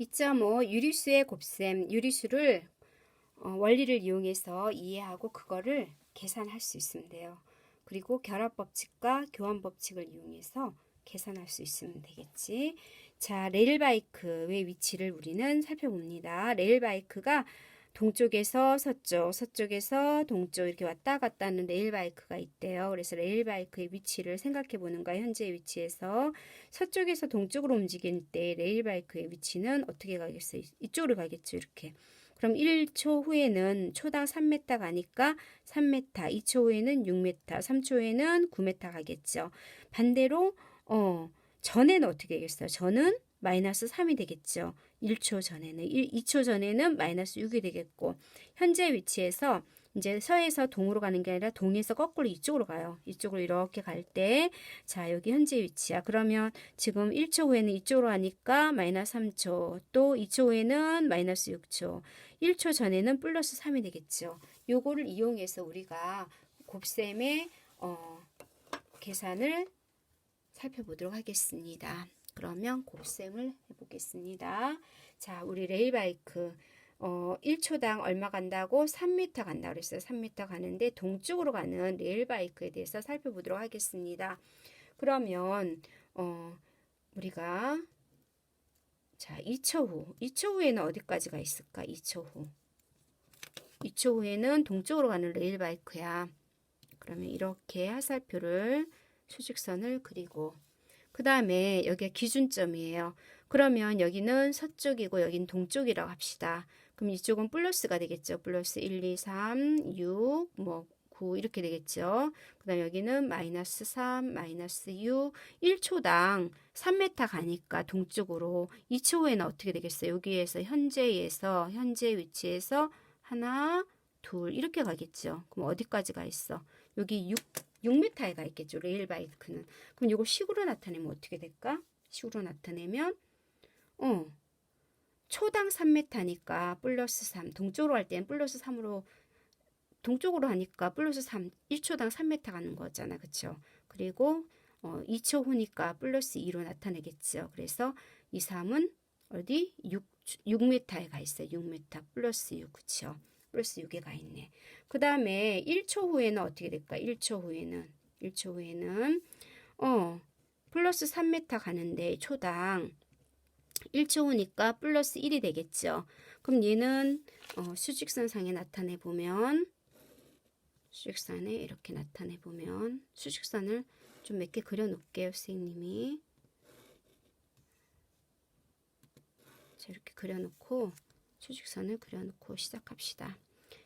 2.5 유리수의 곱셈, 유리수를 어, 원리를 이용해서 이해하고 그거를 계산할 수 있으면 돼요. 그리고 결합 법칙과 교환 법칙을 이용해서 계산할 수 있으면 되겠지. 자, 레일바이크의 위치를 우리는 살펴봅니다. 레일바이크가 동쪽에서 서쪽, 서쪽에서 동쪽 이렇게 왔다 갔다 하는 레일바이크가 있대요. 그래서 레일바이크의 위치를 생각해 보는 거야. 현재의 위치에서 서쪽에서 동쪽으로 움직일 때 레일바이크의 위치는 어떻게 가겠어요? 이쪽으로 가겠죠. 이렇게. 그럼 1초 후에는 초당 3m 가니까 3m, 2초 후에는 6m, 3초 후에는 9m 가겠죠. 반대로 어, 전에는 어떻게 되겠어요? 전은 마이너스 3이 되겠죠. 1초 전에는 1, 2초 전에는 마이너스 6이 되겠고 현재 위치에서 이제 서에서 동으로 가는 게 아니라 동에서 거꾸로 이쪽으로 가요. 이쪽으로 이렇게 갈 때, 자, 여기 현재 위치야. 그러면 지금 1초 후에는 이쪽으로 가니까 마이너스 3초, 또 2초 후에는 마이너스 6초, 1초 전에는 플러스 3이 되겠죠. 요거를 이용해서 우리가 곱셈의 어, 계산을 살펴보도록 하겠습니다. 그러면 곱셈을 해보겠습니다. 자, 우리 레일바이크 어, 1초당 얼마 간다고? 3m 간다 그랬어요. 3m 가는데 동쪽으로 가는 레일바이크에 대해서 살펴보도록 하겠습니다. 그러면 어, 우리가 자, 2초 후. 2초 후에는 어디까지가 있을까? 2초 후. 2초 후에는 동쪽으로 가는 레일바이크야. 그러면 이렇게 화살표를 수직선을 그리고 그 다음에 여기가 기준점이에요. 그러면 여기는 서쪽이고 여기는 동쪽이라고 합시다. 그럼 이쪽은 플러스가 되겠죠. 플러스 1, 2, 3, 6, 뭐, 9 이렇게 되겠죠. 그 다음 여기는 마이너스 3, 마이너스 6, 1초당 3m 가니까 동쪽으로 2초 후에는 어떻게 되겠어요? 여기에서 현재에서 현재 위치에서 하나, 둘 이렇게 가겠죠. 그럼 어디까지 가 있어? 여기 6, 6m에 가 있겠죠. 레일 바이크는. 그럼 이거 식으로 나타내면 어떻게 될까? 식으로 나타내면 어 초당 3m니까 플러스 3 동쪽으로 할 때는 플러스 3으로 동쪽으로 하니까 플러스 3 1초당 3m 가는 거잖아. 그쵸? 그리고 어, 2초 후니까 플러스 2로 나타내겠죠. 그래서 이 3은 어디? 6, 6m에 가 있어요. 6m 플러스 6 그쵸 플러스 6에 가 있네 그 다음에 1초 후에는 어떻게 될까 1초 후에는 1초 후에는 어 플러스 3m 가는데 초당 1초 후니까 플러스 1이 되겠죠. 그럼 얘는 어, 수직선상에 나타내 보면 수직선에 이렇게 나타내 보면 수직선을 좀 몇 개 그려 놓을게요, 선생님이. 자, 이렇게 그려 놓고 수직선을 그려 놓고 시작합시다.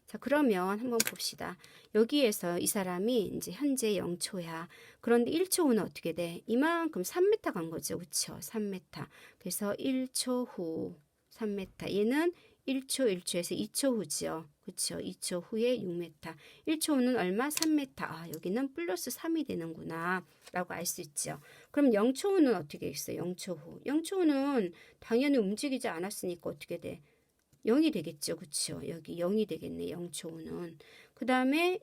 자, 그러면 한번 봅시다. 여기에서 이 사람이 이제 현재 0초야. 그런데 1초 후는 어떻게 돼? 이만큼 3m 간 거죠. 그쵸? 3m. 그래서 1초 후 3m. 얘는 1초, 1초에서 2초 후지요. 그쵸? 2초 후에 6m. 1초 후는 얼마? 3m. 아, 여기는 플러스 3이 되는구나. 라고 알 수 있죠. 그럼 0초 후는 어떻게 있어요? 0초 후. 0초 후는 당연히 움직이지 않았으니까 어떻게 돼? 0이 되겠죠. 그쵸? 여기 0이 되겠네. 0초 후는. 그 다음에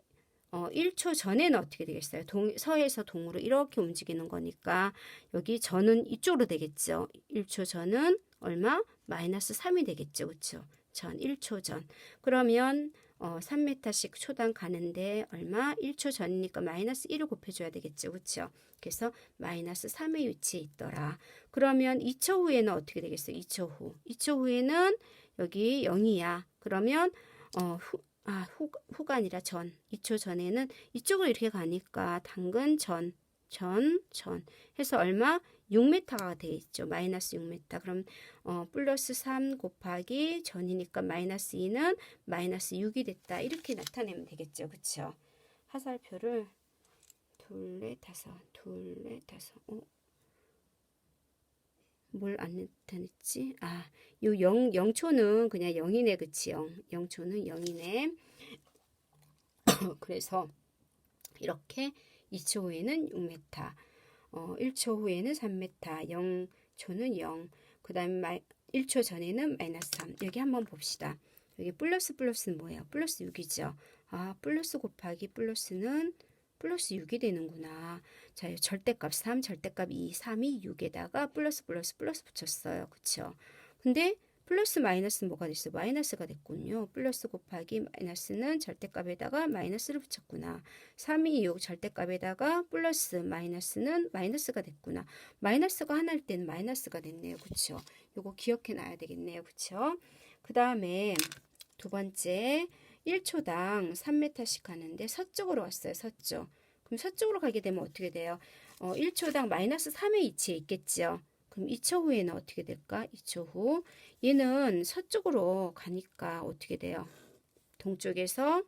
어, 1초 전에는 어떻게 되겠어요? 동, 서에서 동으로 이렇게 움직이는 거니까 여기 전은 이쪽으로 되겠죠. 1초 전은 얼마? 마이너스 3이 되겠죠. 그쵸? 전, 1초 전. 그러면 어, 3m씩 초당 가는데 얼마? 1초 전이니까 마이너스 1을 곱해줘야 되겠죠. 그쵸? 그래서 마이너스 3의 위치에 있더라. 그러면 2초 후에는 어떻게 되겠어요? 2초 후. 2초 후에는 여기 0이야. 그러면 어, 후, 아, 후, 후가 아니라 전. 2초 전에는 이쪽으로 이렇게 가니까 당근 전, 전, 전 해서 얼마? 6m가 돼 있죠. 마이너스 6m. 그럼 어, 플러스 3 곱하기 전이니까 마이너스 2는 마이너스 6이 됐다. 이렇게 나타내면 되겠죠. 그쵸? 화살표를 둘, 넷, 다섯, 둘, 넷, 다섯. 어? 뭘 안 나타냈지? 아, 요 0, 0초는 그냥 0이네, 그치? 0. 0초는 0이네. 그래서 이렇게 2초 후에는 6m, 어, 1초 후에는 3m, 0초는 0, 그 다음에 1초 전에는 마이너스 3. 여기 한번 봅시다. 여기 플러스 플러스는 뭐예요? 플러스 6이죠. 아, 플러스 곱하기 플러스는 플러스 6이 되는구나. 자, 절대값 3, 절대값 2, 3이 6에다가 플러스 플러스 플러스 붙였어요. 그쵸? 그 근데 플러스 마이너스는 뭐가 됐어? 마이너스가 됐군요. 플러스 곱하기 마이너스는 절대값에다가 마이너스를 붙였구나. 3, 2, 6 절대값에다가 플러스 마이너스는 마이너스가 됐구나. 마이너스가 하나일 때는 마이너스가 됐네요. 그쵸? 요거 기억해 놔야 되겠네요. 그쵸? 그 다음에 두 번째 1초당 3m씩 가는데 서쪽으로 왔어요. 서쪽. 그럼 서쪽으로 가게 되면 어떻게 돼요? 어, 1초당 마이너스 3의 위치에 있겠죠. 그럼 2초 후에는 어떻게 될까? 2초 후. 얘는 서쪽으로 가니까 어떻게 돼요? 동쪽에서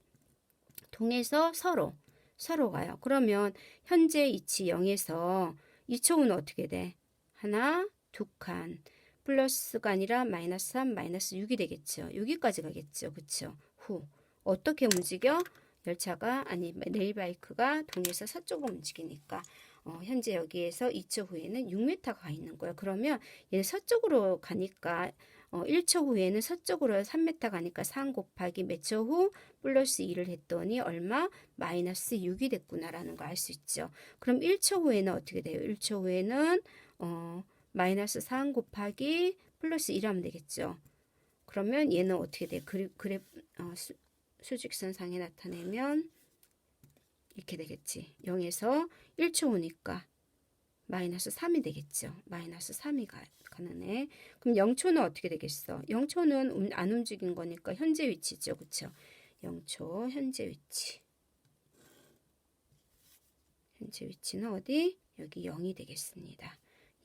동에서 서로 서로 가요. 그러면 현재 위치 0에서 2초 후는 어떻게 돼? 하나, 두 칸. 플러스가 아니라 마이너스 3, 마이너스 6이 되겠죠. 여기까지 가겠죠. 그쵸? 후. 어떻게 움직여? 열차가 아니 레일바이크가 동에서 서쪽으로 움직이니까 어, 현재 여기에서 2초 후에는 6m가 가 있는 거예요. 그러면 얘 서쪽으로 가니까 어, 1초 후에는 서쪽으로 3m 가니까 3 곱하기 몇 초 후 플러스 2를 했더니 얼마? 마이너스 6이 됐구나라는 거 알 수 있죠. 그럼 1초 후에는 어떻게 돼요? 1초 후에는 어, 마이너스 3 곱하기 플러스 1 하면 되겠죠. 그러면 얘는 어떻게 돼? 그래, 그래 어, 수, 수직선상에 나타내면 이렇게 되겠지. 0에서 1초 오니까 마이너스 3이 되겠죠. 마이너스 3이 가, 가능해. 그럼 0초는 어떻게 되겠어? 0초는 음, 안 움직인 거니까 현재 위치죠. 그쵸? 0초 현재 위치. 현재 위치는 어디? 여기 0이 되겠습니다.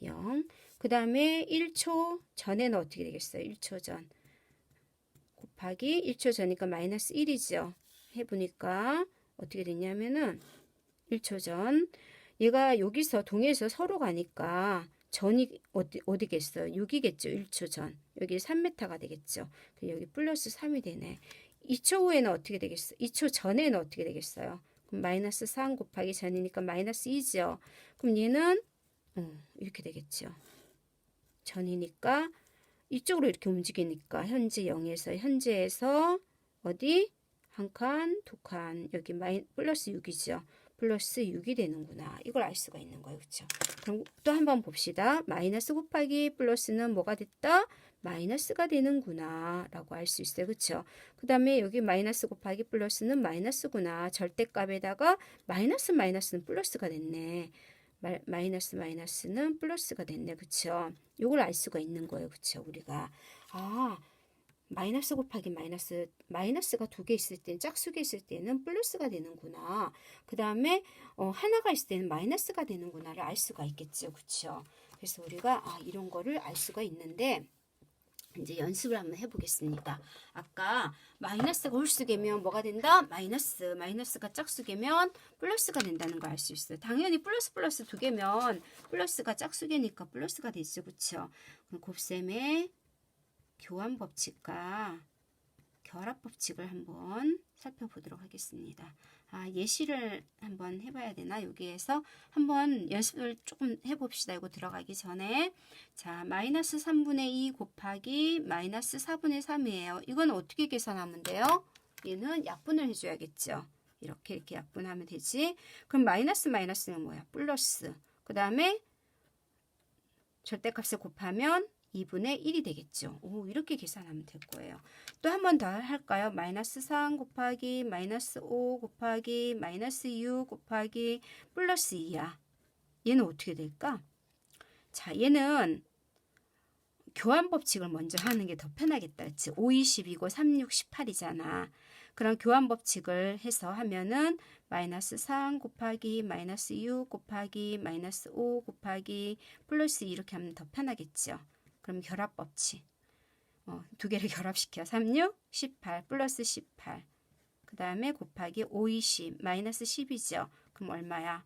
0. 그 다음에 1초 전에는 어떻게 되겠어요? 1초 전. 곱하기 1초 전이니까 마이너스 1이죠. 해보니까 어떻게 됐냐면은 1초 전 얘가 여기서 동에서 서로 가니까 전이 어디 어디겠어요? 6이겠죠. 1초 전. 여기 3m가 되겠죠. 여기 플러스 3이 되네. 2초 후에는 어떻게 되겠어요? 2초 전에는 어떻게 되겠어요? 그럼 마이너스 3 곱하기 전이니까 마이너스 2죠. 그럼 얘는 어, 이렇게 되겠죠. 전이니까 이쪽으로 이렇게 움직이니까 현재 0에서 현재에서 어디 한 칸, 두 칸, 여기 마이 플러스 6이죠. 플러스 6이 되는구나. 이걸 알 수가 있는 거예요. 그렇죠? 그럼 또 한번 봅시다. 마이너스 곱하기 플러스는 뭐가 됐다? 마이너스가 되는구나 라고 알 수 있어요. 그렇죠? 그 다음에 여기 마이너스 곱하기 플러스는 마이너스구나. 절대값에다가 마이너스 마이너스는 플러스가 됐네. 마, 마이너스 마이너스는 플러스가 됐네. 그렇죠? 이걸 알 수가 있는 거예요. 그렇죠? 우리가 아 마이너스 곱하기 마이너스 마이너스가 두 개 있을 때는 짝수개 있을 때는 플러스가 되는구나. 그 다음에 어, 하나가 있을 때는 마이너스가 되는구나를 알 수가 있겠죠, 그렇죠? 그래서 우리가 아, 이런 거를 알 수가 있는데 이제 연습을 한번 해보겠습니다. 아까 마이너스가 홀수개면 뭐가 된다? 마이너스 마이너스가 짝수개면 플러스가 된다는 걸알수 있어요. 당연히 플러스 플러스 두 개면 플러스가 짝수개니까 플러스가 되죠, 그렇죠? 그럼 곱셈의 교환 법칙과 결합 법칙을 한번 살펴보도록 하겠습니다. 아, 예시를 한번 해봐야 되나? 여기에서 한번 연습을 조금 해봅시다. 이거 들어가기 전에. 자, 마이너스 3분의 2 곱하기 마이너스 4분의 3이에요. 이건 어떻게 계산하면 돼요? 얘는 약분을 해줘야겠죠. 이렇게 이렇게 약분하면 되지. 그럼 마이너스 마이너스는 뭐야? 플러스. 그 다음에 절대값을 곱하면 2분의 1이 되겠죠. 오, 이렇게 계산하면 될 거예요. 또 한 번 더 할까요? 마이너스 3 곱하기 마이너스 5 곱하기 마이너스 6 곱하기 플러스 2야. 얘는 어떻게 될까? 자, 얘는 교환 법칙을 먼저 하는 게 더 편하겠다. 그치? 5, 20이고 3, 6, 18이잖아. 그럼 교환 법칙을 해서 하면은 마이너스 3 곱하기 마이너스 6 곱하기 마이너스 5 곱하기 플러스 2 이렇게 하면 더 편하겠죠. 그럼 결합 법칙. 어, 두 개를 결합시켜. 3, 6, 18 플러스 18. 그 다음에 곱하기 5, 20 마이너스 10이죠. 그럼 얼마야?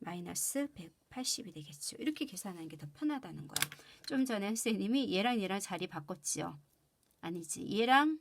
마이너스 180이 되겠죠. 이렇게 계산하는 게 더 편하다는 거야. 좀 전에 선생님이 얘랑 얘랑 자리 바꿨지요. 아니지. 얘랑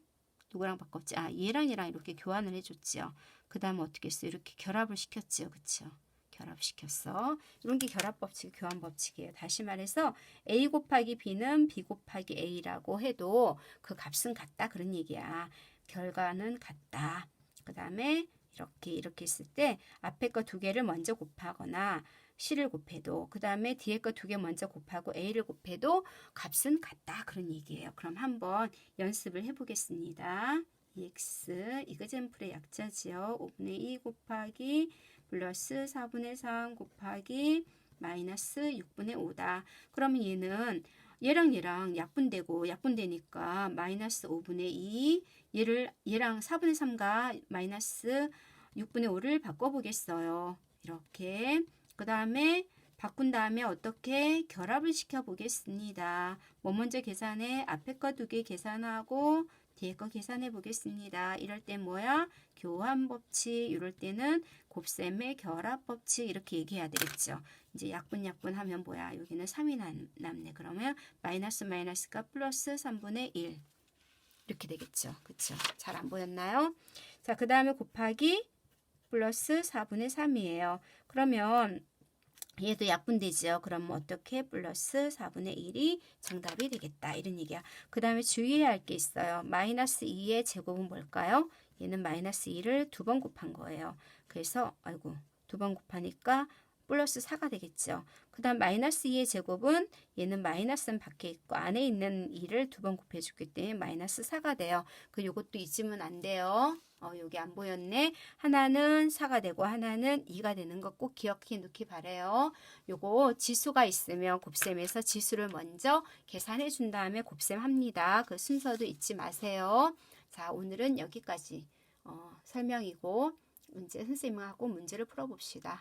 누구랑 바꿨지? 아, 얘랑 얘랑 이렇게 교환을 해줬지요. 그 다음에 어떻게 했어? 이렇게 결합을 시켰지요. 그쵸? 결합시켰어. 이런 게 결합 법칙, 교환 법칙이에요. 다시 말해서 A 곱하기 B는 B 곱하기 A라고 해도 그 값은 같다 그런 얘기야. 결과는 같다. 그 다음에 이렇게 이렇게 했을 때 앞에 거 두 개를 먼저 곱하거나 C를 곱해도 그 다음에 뒤에 거 두 개 먼저 곱하고 A를 곱해도 값은 같다 그런 얘기예요. 그럼 한번 연습을 해보겠습니다. EX 이그젠플의 약자지요. 5분의 2 곱하기 플러스 4분의 3 곱하기 마이너스 6분의 5다. 그러면 얘는 얘랑 얘랑 약분되고 약분되니까 마이너스 5분의 2 얘를 얘랑 4분의 3과 마이너스 6분의 5를 바꿔보겠어요. 이렇게 그 다음에 바꾼 다음에 어떻게 결합을 시켜 보겠습니다. 뭐 먼저 계산해 앞에 거 두 개 계산하고 뒤에 거 계산해 보겠습니다. 이럴 때 뭐야? 교환 법칙 이럴 때는 곱셈의 결합 법칙 이렇게 얘기해야 되겠죠. 이제 약분 약분 하면 뭐야? 여기는 3이 남, 남네. 그러면 마이너스 마이너스가 플러스 3분의 1 이렇게 되겠죠. 그쵸? 잘 안 보였나요? 자, 그 다음에 곱하기 플러스 4분의 3이에요. 그러면 얘도 약분되죠. 그럼 뭐 어떻게 플러스 4분의 1이 정답이 되겠다. 이런 얘기야. 그 다음에 주의해야 할 게 있어요. 마이너스 2의 제곱은 뭘까요? 얘는 마이너스 2를 두 번 곱한 거예요. 그래서 아이고 두 번 곱하니까 플러스 4가 되겠죠. 그 다음 마이너스 2의 제곱은 얘는 마이너스는 밖에 있고 안에 있는 2를 두 번 곱해주기 때문에 마이너스 4가 돼요. 그 요것도 잊으면 안 돼요. 어, 여기 안 보였네. 하나는 4가 되고 하나는 2가 되는 거꼭 기억해 놓기 바래요. 요거 지수가 있으면 곱셈에서 지수를 먼저 계산해 준 다음에 곱셈합니다. 그 순서도 잊지 마세요. 자, 오늘은 여기까지 어, 설명이고 문제 선생님하고 문제를 풀어 봅시다.